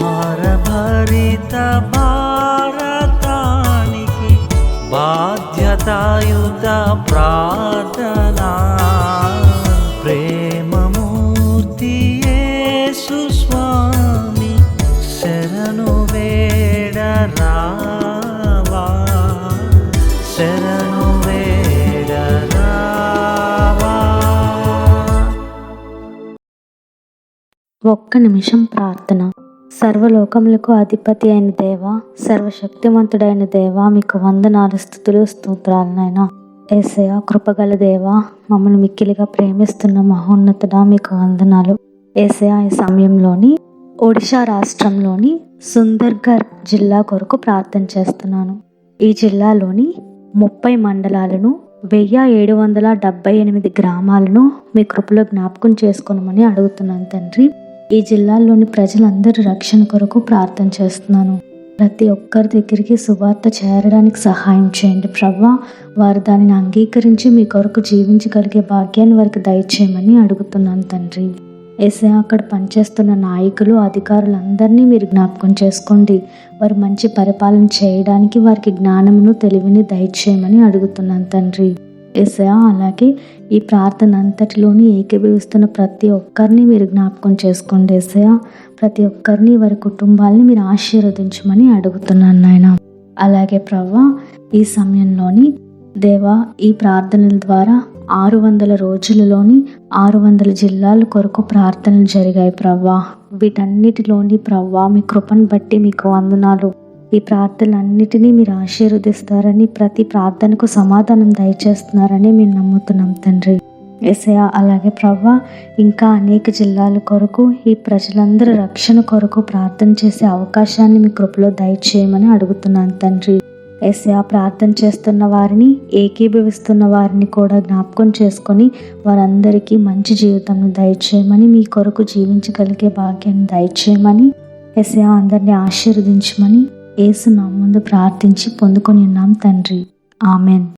భారభరిత భారతానికి బాధ్యతాయుత ప్రార్థనా. ప్రేమమూర్తి సుస్వామి శరణు వేడరా శరణు ఒక్క నిమిషం ప్రార్థన. సర్వలోకములకు అధిపతి అయిన దేవ సర్వశక్తిమంతుడైన దేవ మీకు వందనాలు స్థుతులు స్తోత్రాలనైనా. ఏసయ కృపగల దేవ మమ్మల్ని మిక్కిలిగా ప్రేమిస్తున్న మహోన్నతుడ మీకు వందనాలు. ఏసయ ఈ సమయంలోని ఒడిశా రాష్ట్రంలోని సుందర్గర్ జిల్లా కొరకు ప్రార్థన చేస్తున్నాను. ఈ జిల్లాలోని ముప్పై మండలాలను వెయ్యి ఏడు వందల డెబ్బై ఎనిమిది గ్రామాలను మీ కృపలో జ్ఞాపకం చేసుకోనమని అడుగుతున్నాను తండ్రి. ఈ జిల్లాల్లోని ప్రజలందరి రక్షణ కొరకు ప్రార్థన చేస్తున్నాను. ప్రతి ఒక్కరి దగ్గరికి సువార్త చేరడానికి సహాయం చేయండి ప్రవ్వా వారు దానిని అంగీకరించి మీ కొరకు జీవించగలిగే భాగ్యాన్ని వారికి దయచేయమని అడుగుతున్నాను తండ్రి. ఎస్ఏ అక్కడ పనిచేస్తున్న నాయకులు అధికారులందరినీ మీరు జ్ఞాపకం చేసుకోండి. వారు మంచి పరిపాలన చేయడానికి వారికి జ్ఞానమును తెలివిని దయచేయమని అడుగుతున్నాను తండ్రి. ఏసయా అలాగే ఈ ప్రార్థన అంతటిలోని ఏకీభవిస్తున్న ప్రతి ఒక్కరిని మీరు జ్ఞాపకం చేసుకోండి ఏసయా ప్రతి ఒక్కరిని వారి కుటుంబాలని మీరు ఆశీర్వదించమని అడుగుతున్నాను నాయన. అలాగే ప్రవ్వా ఈ సమయంలోని దేవా ఈ ప్రార్థనల ద్వారా ఆరు వందల రోజులలోని ఆరు వందల జిల్లాల కొరకు ప్రార్థనలు జరిగాయి ప్రవ్వా. వీటన్నిటిలోని ప్రవ్వా మీ కృపను బట్టి మీకు వందనాలు. ఈ ప్రార్థనలన్నిటినీ మీరు ఆశీర్వదిస్తారని ప్రతి ప్రార్థనకు సమాధానం దయచేస్తున్నారని మేము నమ్ముతున్నాం తండ్రి. ఎసయా అలాగే ప్రభా ఇంకా అనేక జిల్లాల కొరకు ఈ ప్రజలందరి రక్షణ కొరకు ప్రార్థన చేసే అవకాశాన్ని మీ కృపలో దయచేయమని అడుగుతున్నాను తండ్రి. ఎస్యా ప్రార్థన చేస్తున్న వారిని ఏకీభవిస్తున్న వారిని కూడా జ్ఞాపకం చేసుకొని వారందరికీ మంచి జీవితం దయచేయమని మీ కొరకు జీవించగలిగే భాగ్యాన్ని దయచేయమని ఎస్యా అందరినీ ఆశీర్వదించమని ఏసు నా ముందు ప్రార్థించి పొందుకొని ఉన్నాం తండ్రి. ఆమెన్.